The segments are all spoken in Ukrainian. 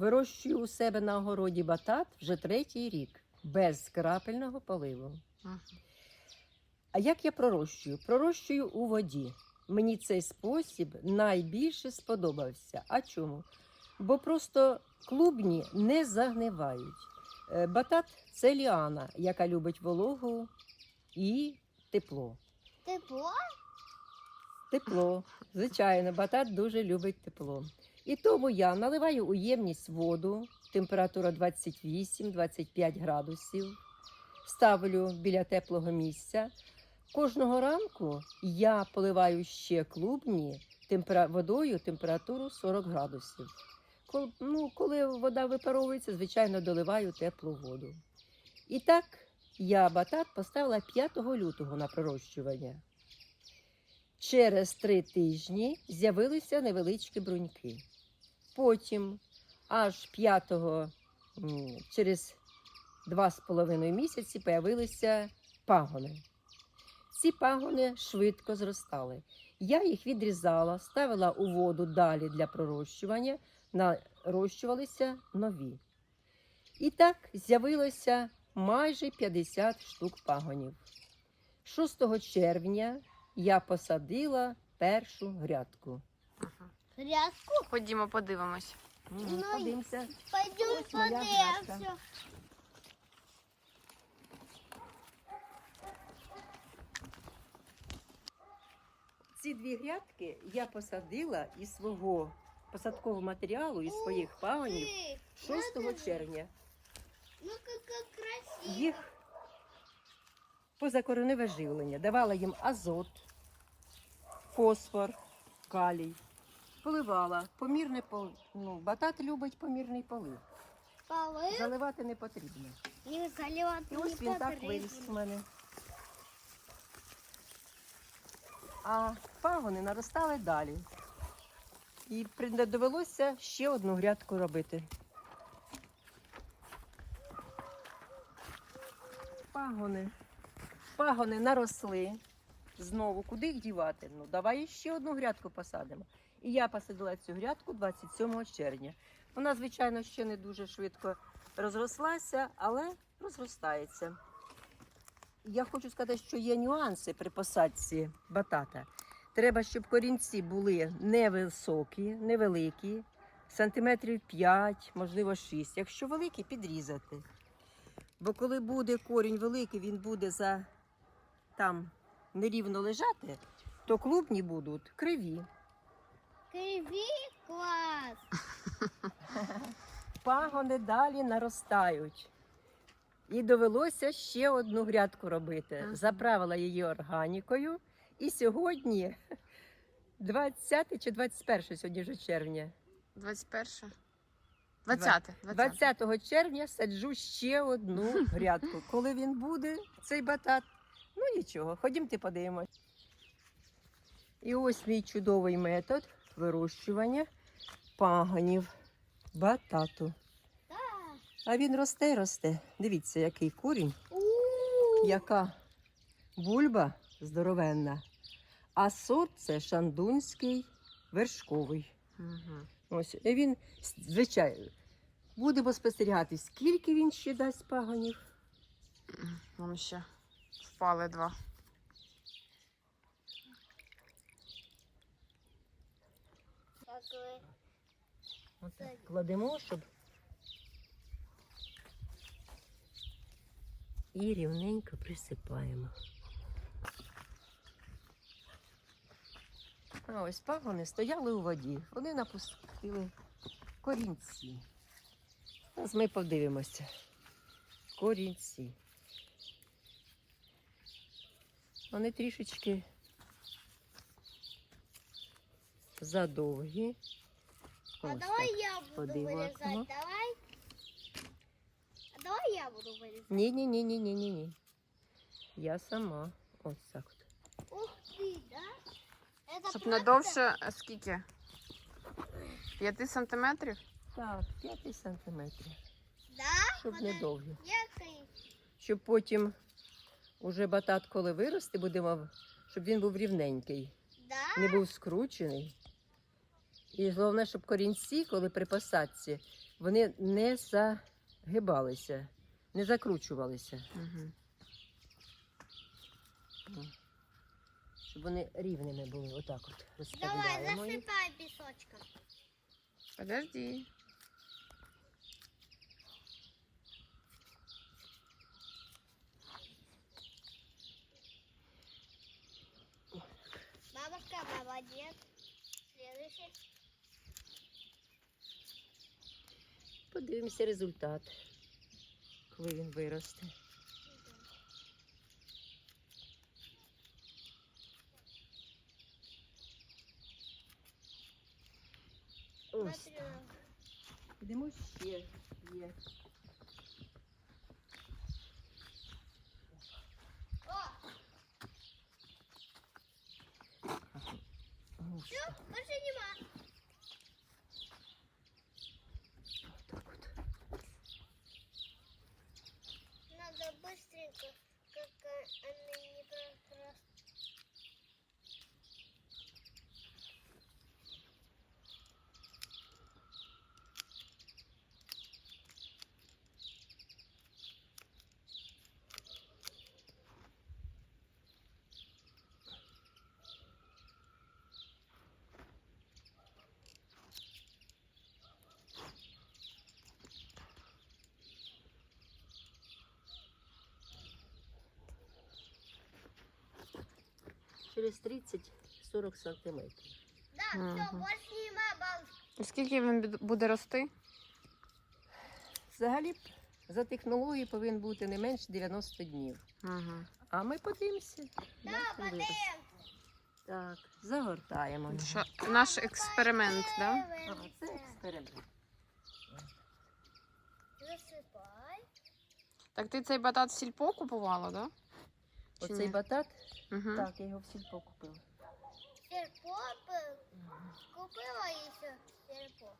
Вирощую у себе на огороді батат вже третій рік, без крапельного поливу. А як я пророщую? Пророщую у воді. Мені цей спосіб найбільше сподобався. А чому? Бо просто клубні не загнивають. Е, Батат це ліана, яка любить вологу і тепло. Тепло? Тепло, звичайно, батат дуже любить тепло. І тому я наливаю у ємність воду, температура 28-25 градусів, ставлю біля теплого місця. Кожного ранку я поливаю ще клубні темпера... водою температуру 40 градусів. Кол... Ну, коли вода випаровується, звичайно, доливаю теплу воду. І так я батат поставила 5 лютого на пророщування. Через три тижні з'явилися невеличкі бруньки. Потім, аж 5 через два з половиною місяці появилися пагони. Ці пагони швидко зростали. Я їх відрізала, ставила у воду далі для пророщування, нарощувалися нові. І так з'явилося майже 50 штук пагонів. 6 червня я посадила першу грядку. Ага. Ходімо, подивимось. Ну, Подивимося. Пойдем Ось моя подивимося. грядка. Ці дві грядки я посадила із свого посадкового матеріалу, із своїх пагонів Ты, 6 червня. Ну как красиво. Їх позакореневе живлення. Давала їм азот, фосфор, калій. Поливала. Помірне пол... ну, батат любить помірний полив. Полы Заливати не потрібно. не заливать І не ось він так виріс в потрібно. мене. А пагони наростали далі. І при- довелося ще одну грядку робити. Пагони. Пагони наросли. Знову куди їх дівати? Ну, давай ще одну грядку посадимо. І я посадила цю грядку 27 червня. Вона, звичайно, ще не дуже швидко розрослася, але розростається. Я хочу сказати, що є нюанси при посадці батата. Треба, щоб корінці були невисокі, невеликі, сантиметрів 5, можливо 6. Якщо великі, підрізати. Бо коли буде корінь великий, він буде за там нерівно лежати, то клубні будуть криві. Криви класс. Пагони далі наростають. І довелося ще одну грядку робити. Заправила її органікою. І сьогодні, 20 чи 21 сьогодні вже червня. 21? 20. 20. 20 червня саджу ще одну грядку. Коли він буде, цей батат, ну нічого, ходімте подивимось. І ось мій чудовий метод вирощування пагонів батату. А він росте й росте. Дивіться, який корінь, яка бульба здоровенна. А сорт це шандунський вершковий. Угу. Ось і він, звичайно, будемо спостерігати, скільки він ще дасть пагонів. Вон ще впали два. Отак кладемо, щоб. І рівненько присипаємо. А ось пагони стояли у воді. Вони напустили корінці. Зараз ми подивимося. Корінці. Вони трішечки задовгі. А Ось давай так. я буду подивимось. вырезать, Ага. давай. А давай я буду вырезать. Ні, ні, ні, ні, ні, ні, ні. Я сама. Ось так. от. Ух ты, да? Это Щоб правда? не довше, а скільки? 5 сантиметрів? Так, 5 сантиметрів. Да? Щоб не Подожди, довгі. який? Щоб потім уже батат, коли виросте, будемо, щоб він був рівненький, Да? не був скручений. І головне, щоб корінці, коли при посадці, вони не загибалися, не закручувалися. Угу. Щоб вони рівними були. Отак от Давай, розподіляємо їх. засыпай. Подожди. Бабушка, молодец. Следующий. Подивимося результат, коли він виросте. Ось так. Йдемо ще є. Все, больше нема. так от. Надо быстренько, как э, они не про- просто. Через 30-40 сантиметрів. Все, нема. І скільки він бід- буде рости? Взагалі б за технологією повинен бути не менше 90 днів. Угу. А ми подивимося. Да, як він виросте. Так, загортаємо. його. Що, наш експеримент, да? А, це експеримент. Так ти цей батат в сільпо купувала, да? Чи Оцей ні? батат, Угу. так, я його в сільпо купила. Серпо купила еще серпо.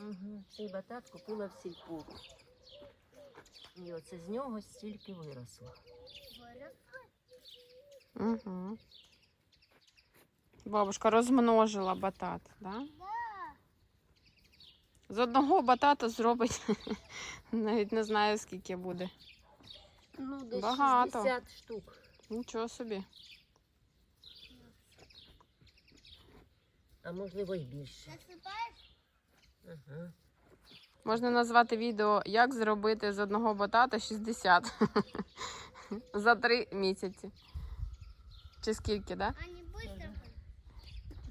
Угу. Цей батат купила в сільпо. І оце з нього стільки виросло. Вырос. Угу. Бабушка розмножила батат, да? Да. З одного батата зробить навіть не знаю скільки буде. Ну, десь Багато. 60 штук. Нічого собі. А можливо й більше. Ага. Можна назвати відео, як зробити з одного батата 60 за три місяці. Чи скільки, так? да? Они быстро.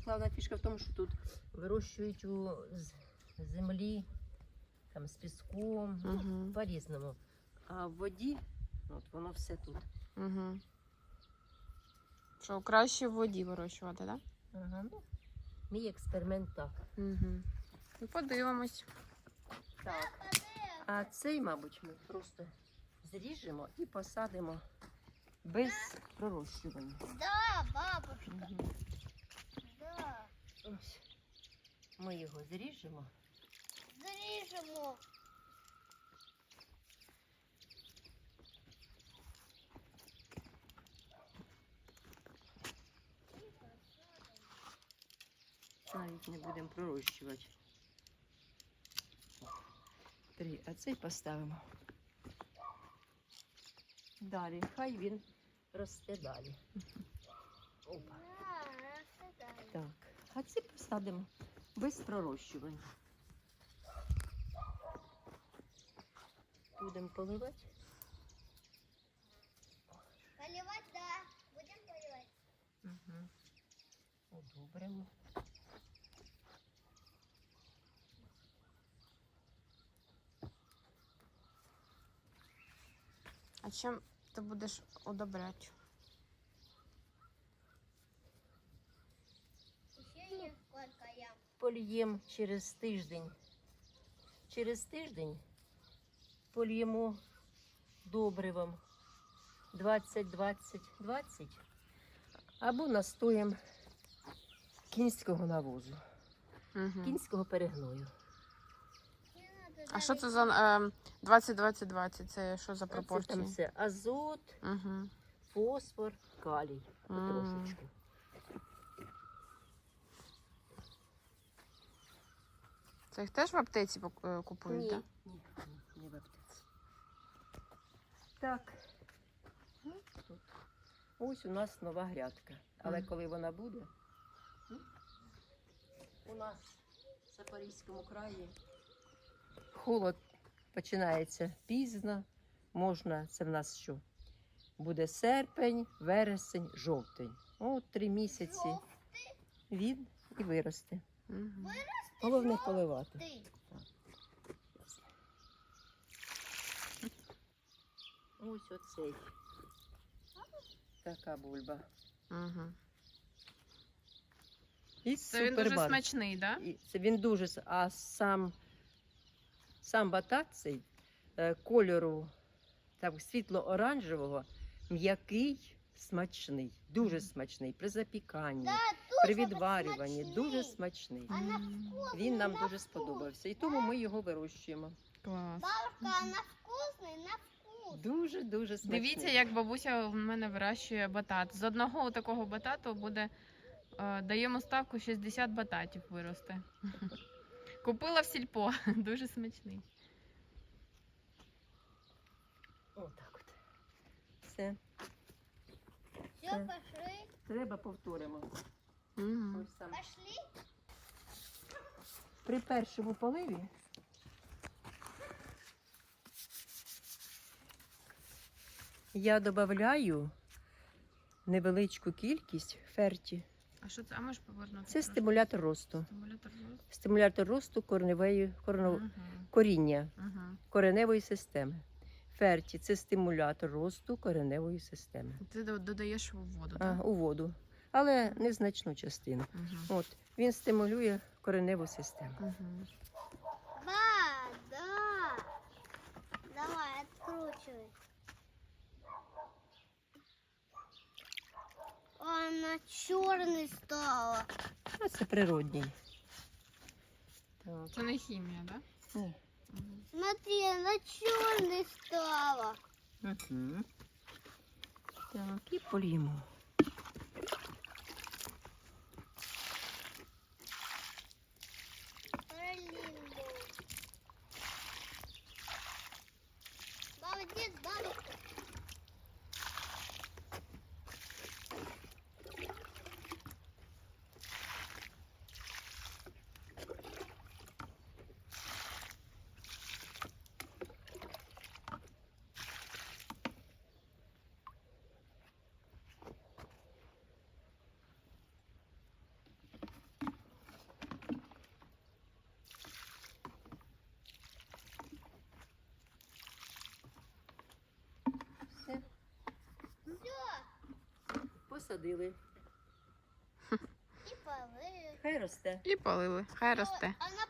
Головна фішка в тому, що тут вирощують у з- землі, там, з піском, ну, по-різному. А в воді, от воно все тут. Угу. Що краще в воді вирощувати, так? Да? Ага, ну, мій експеримент так. Угу. Ну, подивимось. Так. А цей, мабуть, ми просто зріжемо і посадимо без пророщування. Да, бабушка, Мгм. да. Ось. Ми його зріжемо. Зарежемо. Навіть не будемо пророщувати. Три, а цей поставимо. Далі, хай він росте далі. Опа. Так, а ці посадимо без пророщування. Будемо поливати. Поливать, да. Будем поливать. Угу. Удобримо. А чим ти будеш ям. Поліємо через тиждень. Через тиждень поліємо добривом 20-20-20 або настоєм кінського навозу, Угу. кінського перегною. А що це за е, 20-20-20? Це що за А Це там все азот, Угу. фосфор, калій. М. Потрошечку. Це їх теж в аптеці е, купують, Ні, так? ні, ні, не в аптеці. Так. Ну, тут. Ось у нас нова грядка. Але коли вона буде, у нас в Запорізькому краї холод починається пізно. Можна, це в нас що? Буде серпень, вересень, жовтень. От три місяці він і виросте. Мгм. Головне поливати. Ти. Ось оцей. Така бульба. Мгм. І Це він дуже смачний, так? І Це він дуже, с- а сам, сам батат цей е, кольору так, світло-оранжевого, м'який, смачний, дуже смачний. При запіканні, при відварюванні, дуже смачний. Він нам дуже сподобався. І тому ми його вирощуємо. Клас. Бабушка, она вкусный, на вкус. Дуже дуже смачний. Дивіться, як бабуся в мене вирощує батат. З одного такого батату буде е, даємо ставку 60 бататів виросте. Купила в сільпо, дуже смачний. Отак от. Все. Все, Все. пошли. Треба повторимо. Ось. Пошли. При першому поливі я додаю невеличку кількість ферті. А що це? А можеш повернути? Це стимулятор росту. Стимулятор росту. Стимулятор росту кореневої, корно, угу. коріння угу. кореневої системи. Ферті це стимулятор росту кореневої системи. Ти додаєш у воду, А, так? у воду. Але незначну частину. Угу. От, він стимулює кореневу систему. Мгм. Ба, да. Давай, откручивай. Она черный стала. А це природній. Так. Це не хімія, так? Ні. Мгм. Смотри, она черный стала. Угу. Так, і полімо. Пролинду. Молодец, бабушка. Все, Все. Посадили. і палили. Хай росте. І полили. Хай росте. А быстро